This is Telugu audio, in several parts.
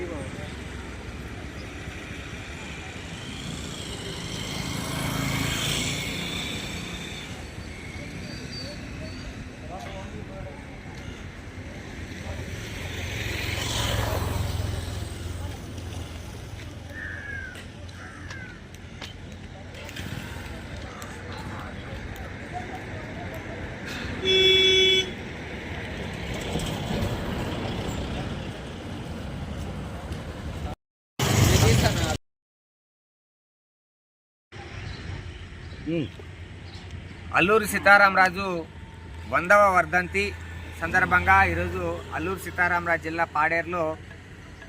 Zero. అల్లూరి సీతారామరాజు వందవ వర్ధంతి సందర్భంగా ఈరోజు అల్లూరు సీతారామరాజు జిల్లా పాడేరులో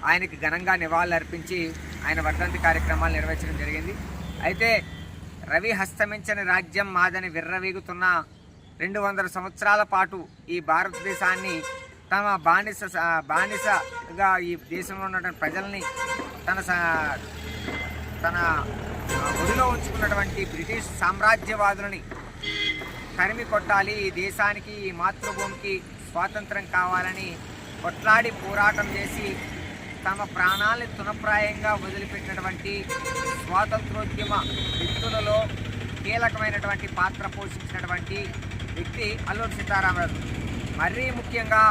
ఆయనకి ఘనంగా నివాళులు అర్పించి ఆయన వర్ధంతి కార్యక్రమాలు నిర్వహించడం జరిగింది. అయితే రవి హస్తమించని రాజ్యం మాదని విర్రవీగుతున్న రెండు వందల సంవత్సరాల పాటు ఈ భారతదేశాన్ని తమ బానిస బానిసగా ఈ దేశంలో ఉన్నటువంటి ప్రజల్ని తన తన ఒడిలో ఉంచుకున్నటువంటి బ్రిటిష్ సామ్రాజ్యవాదులని తరిమి కొట్టాలి. ఈ దేశానికి ఈ మాతృభూమికి స్వాతంత్రం కావాలని కొట్లాడి పోరాటం చేసి తమ ప్రాణాలని తునప్రాయంగా వదిలిపెట్టినటువంటి స్వాతంత్రోద్యమ వ్యక్తులలో కీలకమైనటువంటి పాత్ర పోషించినటువంటి వ్యక్తి అల్లూరు సీతారామరాజు. మరీ ముఖ్యంగా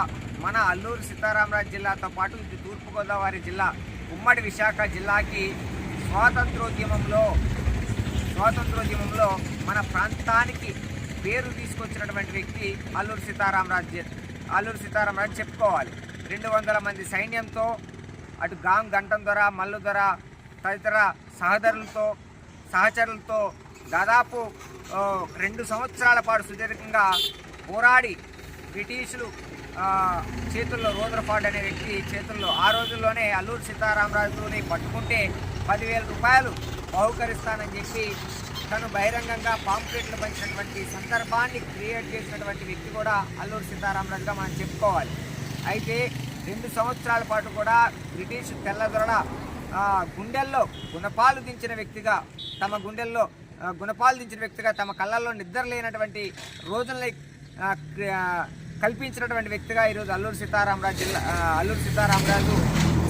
మన అల్లూరు సీతారామరాజు జిల్లాతో పాటు ఇది తూర్పుగోదావరి జిల్లా ఉమ్మడి విశాఖ జిల్లాకి స్వాతంత్రోద్యమంలో స్వాతంత్రోద్యమంలో మన ప్రాంతానికి పేరు తీసుకొచ్చినటువంటి వ్యక్తి అల్లూరు సీతారామరాజు అల్లూరు సీతారామరాజు చెప్పుకోవాలి. రెండు వందల మంది సైన్యంతో అటు గాం గంటం దొర మల్లు దొర తదితర సహచరులతో సహచరులతో దాదాపు రెండు సంవత్సరాల పాటు సుదీర్ఘంగా పోరాడి బ్రిటిషులు చేతుల్లో రోజులపాటు అనే వ్యక్తి చేతుల్లో ఆ రోజుల్లోనే అల్లూరు సీతారామరాజుని పట్టుకుంటే పదివేల రూపాయలు బహుకరిస్తానని చెప్పి తను బహిరంగంగా పాంప్లెట్లు పంచినటువంటి సందర్భాన్ని క్రియేట్ చేసినటువంటి వ్యక్తి కూడా అల్లూరి సీతారామరాజుగా మనం చెప్పుకోవాలి. అయితే రెండు సంవత్సరాల పాటు కూడా బ్రిటిష్ తెల్లదొరడ గుండెల్లో గుణపాలు దించిన వ్యక్తిగా తమ గుండెల్లో గుణపాలు దించిన వ్యక్తిగా తమ కళ్ళల్లో నిద్ర లేనటువంటి రోజులని కల్పించినటువంటి వ్యక్తిగా ఈరోజు అల్లూరి సీతారామరాజు జిల్లా అల్లూరి సీతారామరాజు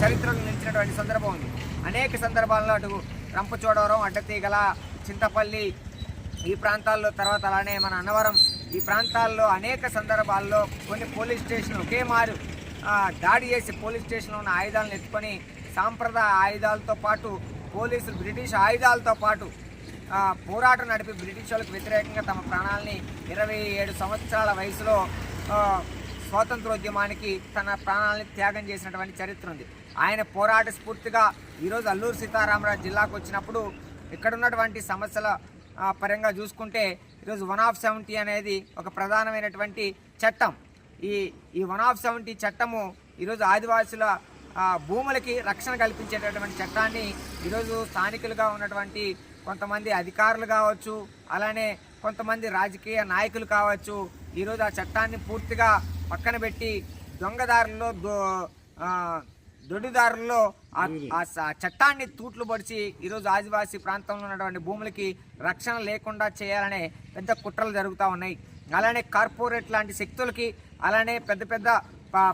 చరిత్రలు నిలిచినటువంటి సందర్భం ఉంది. అనేక సందర్భాల్లో అటు రంపచోడవరం అడ్డతీగల చింతపల్లి ఈ ప్రాంతాల్లో తర్వాత అలానే మన అన్నవరం ఈ ప్రాంతాల్లో అనేక సందర్భాల్లో కొన్ని పోలీస్ స్టేషన్ ఒకే మారు దాడి చేసి పోలీస్ స్టేషన్లో ఉన్న ఆయుధాలను ఎత్తుకొని సాంప్రదాయ ఆయుధాలతో పాటు పోలీసులు బ్రిటిష్ ఆయుధాలతో పాటు పోరాటం నడిపి బ్రిటిష్ వాళ్ళకి వ్యతిరేకంగా తమ ప్రాణాలని ఇరవై ఏడు సంవత్సరాల వయసులో స్వాతంత్రోద్యమానికి తన ప్రాణాలని త్యాగం చేసినటువంటి చరిత్ర ఉంది. ఆయన పోరాట స్ఫూర్తిగా ఈరోజు అల్లూరు సీతారామరాజు జిల్లాకు వచ్చినప్పుడు ఇక్కడ ఉన్నటువంటి సమస్యల పరంగా చూసుకుంటే ఈరోజు వన్ ఆఫ్ సెవెంటీ అనేది ఒక ప్రధానమైనటువంటి చట్టం. ఈ ఈ వన్ ఆఫ్ సెవెంటీ చట్టము ఈరోజు ఆదివాసుల భూములకి రక్షణ కల్పించేటటువంటి చట్టాన్ని ఈరోజు స్థానికులుగా ఉన్నటువంటి కొంతమంది అధికారులు కావచ్చు అలానే కొంతమంది రాజకీయ నాయకులు కావచ్చు ఈరోజు ఆ చట్టాన్ని పూర్తిగా పక్కన పెట్టి దొంగదారుల్లో దో దొడ్డిదారుల్లో ఆ చట్టాన్ని తూట్లు పొడిచి ఈరోజు ఆదివాసీ ప్రాంతంలో ఉన్నటువంటి భూములకి రక్షణ లేకుండా చేయాలనే పెద్ద కుట్రలు జరుగుతూ ఉన్నాయి. అలానే కార్పొరేట్ లాంటి శక్తులకి అలానే పెద్ద పెద్ద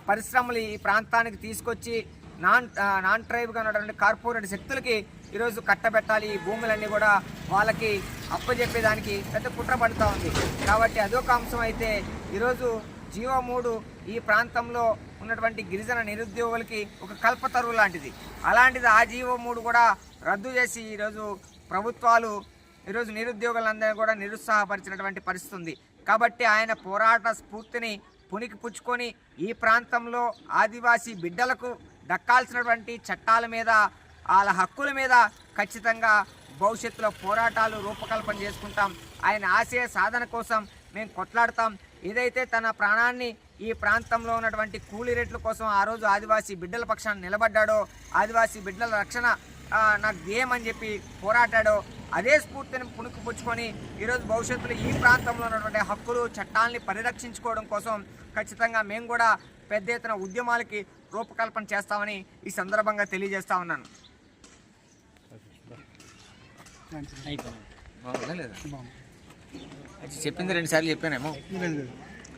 పరిశ్రమలు ఈ ప్రాంతానికి తీసుకొచ్చి నాన్ నాన్ ట్రైబ్గా ఉన్నటువంటి కార్పొరేట్ శక్తులకి ఈరోజు కట్టబెట్టాలి. ఈ భూములన్నీ కూడా వాళ్ళకి అప్పజెప్పేదానికి పెద్ద కుట్ర పడుతూ ఉంది. కాబట్టి అదొక అంశం అయితే ఈరోజు జీవో మూడు ఈ ప్రాంతంలో ఉన్నటువంటి గిరిజన నిరుద్యోగులకి ఒక కల్పతరువు లాంటిది. అలాంటిది ఆ జీవో మూడు కూడా రద్దు చేసి ఈరోజు ప్రభుత్వాలు ఈరోజు నిరుద్యోగులందరినీ కూడా నిరుత్సాహపరిచినటువంటి పరిస్థితి ఉంది. కాబట్టి ఆయన పోరాట స్ఫూర్తిని పునికి పుచ్చుకొని ఈ ప్రాంతంలో ఆదివాసీ బిడ్డలకు దక్కాల్సినటువంటి చట్టాల మీద వాళ్ళ హక్కుల మీద ఖచ్చితంగా భవిష్యత్తులో పోరాటాలు రూపకల్పన చేసుకుంటాం. ఆయన ఆశయ సాధన కోసం మేము కొట్లాడతాం. ఏదైతే తన ప్రాణాన్ని ఈ ప్రాంతంలో ఉన్నటువంటి కూలీ రేట్ల కోసం ఆ రోజు ఆదివాసీ బిడ్డల పక్షాన నిలబడ్డాడో ఆదివాసీ బిడ్డల రక్షణ నాకు ధ్యేయం అని చెప్పి పోరాటాడో అదే స్ఫూర్తిని పుణుకు పుచ్చుకొని ఈరోజు భవిష్యత్తులో ఈ ప్రాంతంలో ఉన్నటువంటి హక్కులు చట్టాలని పరిరక్షించుకోవడం కోసం ఖచ్చితంగా మేము కూడా పెద్ద ఎత్తున ఉద్యమాలకి రూపకల్పన చేస్తామని ఈ సందర్భంగా తెలియజేస్తా ఉన్నాను. చెప్పింది రెండు సార్లు చెప్పానేమో.